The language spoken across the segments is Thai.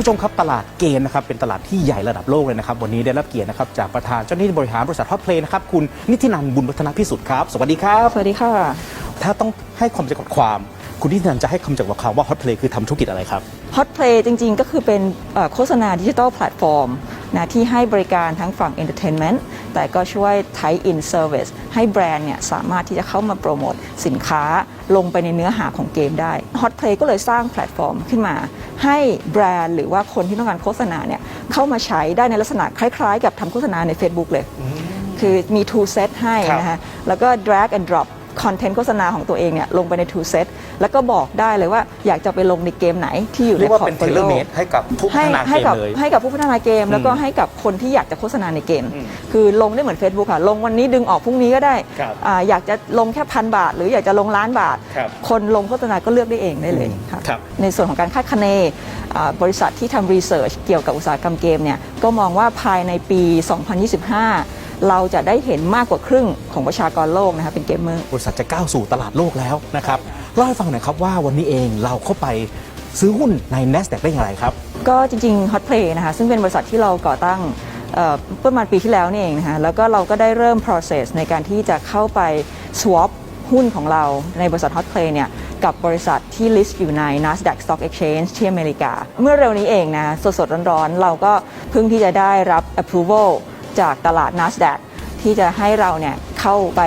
ผู้ชมครับตลาดเกมนะครับเป็นตลาดที่ใหญ่ระดับโลกเลยนะครับวันนี้ได้รับเกียรตินะครับจากประธานเจ้าหน้าที่บริหารบริษัทฮอตเพลย์นะครับคุณนิตินันท์บุญวัฒนพิสุทธิ์ครับ สวัสดีครับ สวัสดีค่ะ ถ้าต้องให้ความจำกัดความ คุณนิตินันท์จะให้คำจำกัดความว่าฮอตเพลย์คือทำธุรกิจอะไรครับ Hot Play จริงๆ ก็คือเป็นเอ่อโฆษณาดิจิทัลแพลตฟอร์ม นะที่ให้บริการทั้งฝั่ง Entertainment แต่ก็ช่วย tie in service ให้แบรนด์เนี่ยสามารถที่จะเข้ามาโปรโมทสินค้าลงไปในเนื้อหาของเกมได้ Hot Play ก็เลยสร้างแพลตฟอร์มขึ้นมา ให้แบรนด์หรือว่าคนที่ต้องการโฆษณาเนี่ยเข้ามาใช้ได้ในลักษณะคล้ายๆ กับทำโฆษณาใน Facebook เลย คือมี tool set ให้นะคะแล้วก็ drag and drop คอนเทนต์โฆษณาของตัวเองเนี่ยลงไปใน tool set แล้วก็บอกได้เลยว่าอยากจะไปลงในเกมไหนที่อยู่ในเรียกว่าพอเป็ร์นตเทโฟเลลิโอ เมดให้กับผู้พัให้ฒนาให้เกมกับเลย ให้กับผู้พัฒนาเกม แล้วก็ให้กับคนที่อยากจะโฆษณาในเกมคือลงได้เหมือน Facebook ค่ะ ลงวันนี้ดึงออกพรุ่งนี้ก็ได้ครับอ่าอยากจะลงแค่พันบาท หรืออยากจะลงล้านบาท ครับคนลงโฆษณาก็เลือกได้เองได้เลยอืมค่ะครับ ในส่วนของการคาดคะเนอ่าบริษัทที่ทำรีเสิร์ชเกี่ยวกับอุตสาหกรรมเกมเนี่ยก็มองว่าภายในปี 2025 เราจะได้เห็นมากกว่าครึ่งของประชากรโลกนะคะเป็นเกมเมอร์บริษัทจะก้าวสู่ตลาดโลกแล้วนะครับเล่าให้ฟังหน่อยครับว่าวันนี้เองเราเข้าไปซื้อหุ้นใน NASDAQ ได้อย่างไรครับ ก็จริงๆ Hot Play นะคะซึ่งเป็นบริษัทที่เราก่อตั้งเอ่อประมาณปีที่แล้วนี่เองนะคะแล้วก็เราก็ได้เริ่ม process ในการที่จะเข้าไป swap หุ้นของเราในบริษัท Hot Play เนี่ยกับบริษัทที่ list อยู่ใน NASDAQ Stock Exchange ที่อเมริกา เมื่อเร็วนี้เองนะสดๆร้อนๆ เราก็เพิ่งที่จะได้รับ approval จากตลาด NASDAQ ที่จะให้เราเนี่ยเข้าไป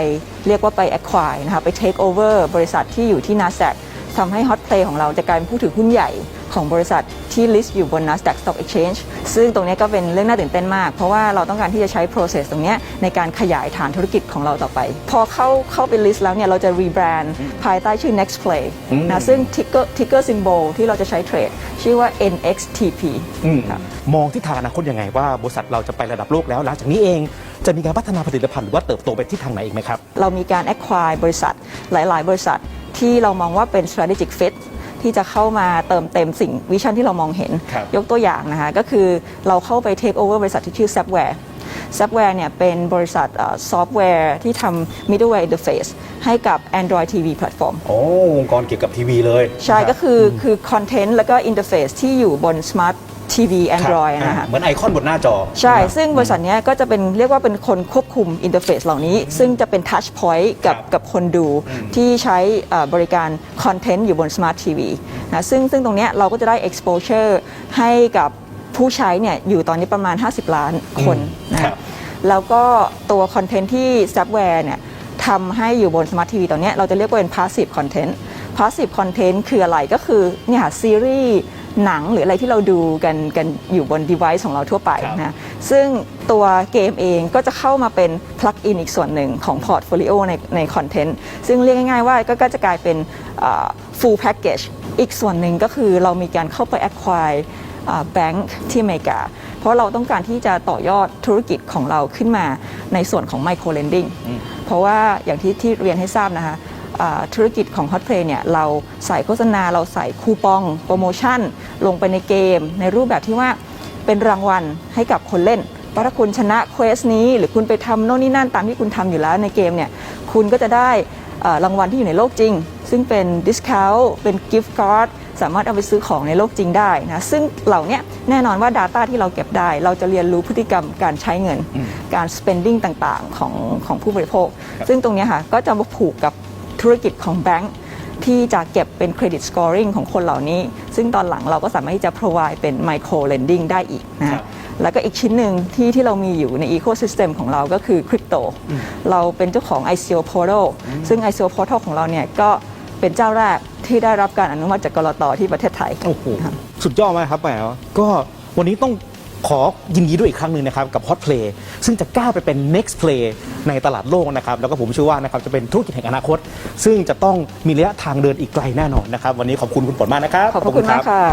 เรียกว่าไป acquire นะคะไป take over บริษัทที่อยู่ที่ NASDAQ ทำให้ Hot Play ของเราจะกลายเป็นผู้ถือหุ้นใหญ่ ของบริษัทที่ list อยู่บน NASDAQ Stock Exchange ซึ่งตรงนี้ก็เป็นเรื่องน่าตื่นเต้นมาก เพราะว่าเราต้องการที่จะใช้ process ตรงเนี้ยในการขยายฐานธุรกิจของเราต่อไป พอเข้าเข้าไป list แล้วเนี่ยเราจะ rebrand ภายใต้ชื่อ Next Play นะซึ่ง ticker ticker symbol ที่เราจะใช้เทรดชื่อว่า NXTP อืมครับมองทิศทางอนาคตยังไงว่าบริษัทเราจะไประดับโลกแล้วหลังจากนี้เองจะมีการพัฒนาผลิตภัณฑ์หรือว่าเติบโตไปที่ทางไหนอีกไหมครับ เรามีการ acquire บริษัทหลาย ๆ บริษัทที่เรามองว่าเป็น strategic fit ที่จะเข้ามาเติมเต็มสิ่งวิชั่นที่เรามองเห็น ครับยกตัวอย่างนะคะ ก็คือเราเข้าไป take over บริษัทที่ชื่อ Zapware Zapware เนี่ยเป็นบริษัทซอฟต์แวร์ที่ทำ middleware interface ให้กับ Android TV platform โอ้องค์กรเกี่ยวกับทีวีเลยใช่ ก็คือคือคอนเทนต์แล้วก็อินเทอร์เฟซที่อยู่บน Smart TV ครั บ Android นะคะ เหมือนไอคอนบนหน้าจอ ใช่นะครับซึ่งบริษัทเนี้ยก็จะเป็นเรียกว่าเป็นคนควบคุมอินเทอร์เฟซเหล่านี้ ซึ่งจะเป็นทัชพอยต์กับครับกับคนดูที่ใช้เอ่อบริการคอนเทนต์อยู่บน Smart TV นะซึ่งซึ่งตรงเนี้ยเราก็จะได้ exposure ให้กับผู้ใช้เนี่ยอยู่ตอนนี้ประมาณ 50 ล้านคนนะครัคะบแล้วก็ตัวคอนเทนต์ที่ Subware เนี่ยทำให้อยู่บน Smart TV ตอนเนี้ยเราจะเรียกว่าเป็น Passive Content Passive Content คืออะไรก็คือเนี่ยค่ะซีรีส์หนังหรืออะไรที่เราดูกันกันอยู่บน device ของเราทั่วไปครับนะซึ่งตัวเกมเองก็จะเข้ามาเป็น plug in อีกส่วนหนึ่งของ portfolio ในในคอนเทนต์ซึ่งเรียกง่ายๆว่าก็ก็จะกลายเป็นอ่า full package อีกส่วนหนึ่งก็คือเรามีการเข้าไป acquire แบงค์ที่อเมริกา เพราะเราต้องการที่จะต่อยอดธุรกิจของเราขึ้นมาในส่วนของ micro lending เพราะว่าอย่างที่ที่เรียนให้ทราบนะคะอ่า ธุรกิจของ Hot Play เนี่ยเราใส่โฆษณาเราใส่คูปอง โปรโมชั่น ลงไปในเกม ในรูปแบบที่ว่าเป็นรางวัลให้กับคนเล่นเพราะถ้าคุณชนะเควสนี้ หรือคุณไปทำโน่นนี่นั่นตามที่คุณทำอยู่แล้วในเกมเนี่ยคุณก็จะได้เอ่อรางวัลที่อยู่ในโลกจริง ซึ่งเป็น discount เป็นกิฟต์การ์ดสามารถเอาไปซื้อของในโลกจริงได้นะ ซึ่งเหล่าเนี้ยแน่นอนว่า Data ที่เราเก็บได้ เราจะเรียนรู้พฤติกรรมการใช้เงิน การ spending ต่างๆ ของของผู้บริโภค ซึ่งตรงเนี้ยค่ะก็จะมาผูกกับ ธุรกิจของแบงก์ที่จะเก็บเป็น credit scoring ของคนเหล่านี้ ซึ่งตอนหลังเราก็สามารถที่จะ provide เป็น micro lending ได้อีกนะครัคะบแล้วก็อีกชิ้นหนึ่งที่ที่เรามีอยู่ใน ecosystem ของเราก็คือคริปโต เราเป็นเจ้าของ ICO portal ซึ่ง ICO portal ของเราเนี่ยก็เป็นเจ้าแรกที่ได้รับการอนุมัติจากกรตที่ประเทศไทย โอ้โห สุดยอดมากครับแหมก็วันนี้ต้อง ขอยินดีด้วยอีกครั้งหนึ่งนะครับกับ Hot Play ซึ่งจะก้าวไปเป็น next play ในตลาดโลกนะครับแล้วก็ผมเชื่อว่านะครับจะเป็นธุรกิจแห่งอนาคต ซึ่งจะต้องมีระยะทางเดินอีกไกลแน่นอนนะครับ วันนี้ขอบคุณคุณฝนมากนะครับ ขอบพระคุณมากค่ะ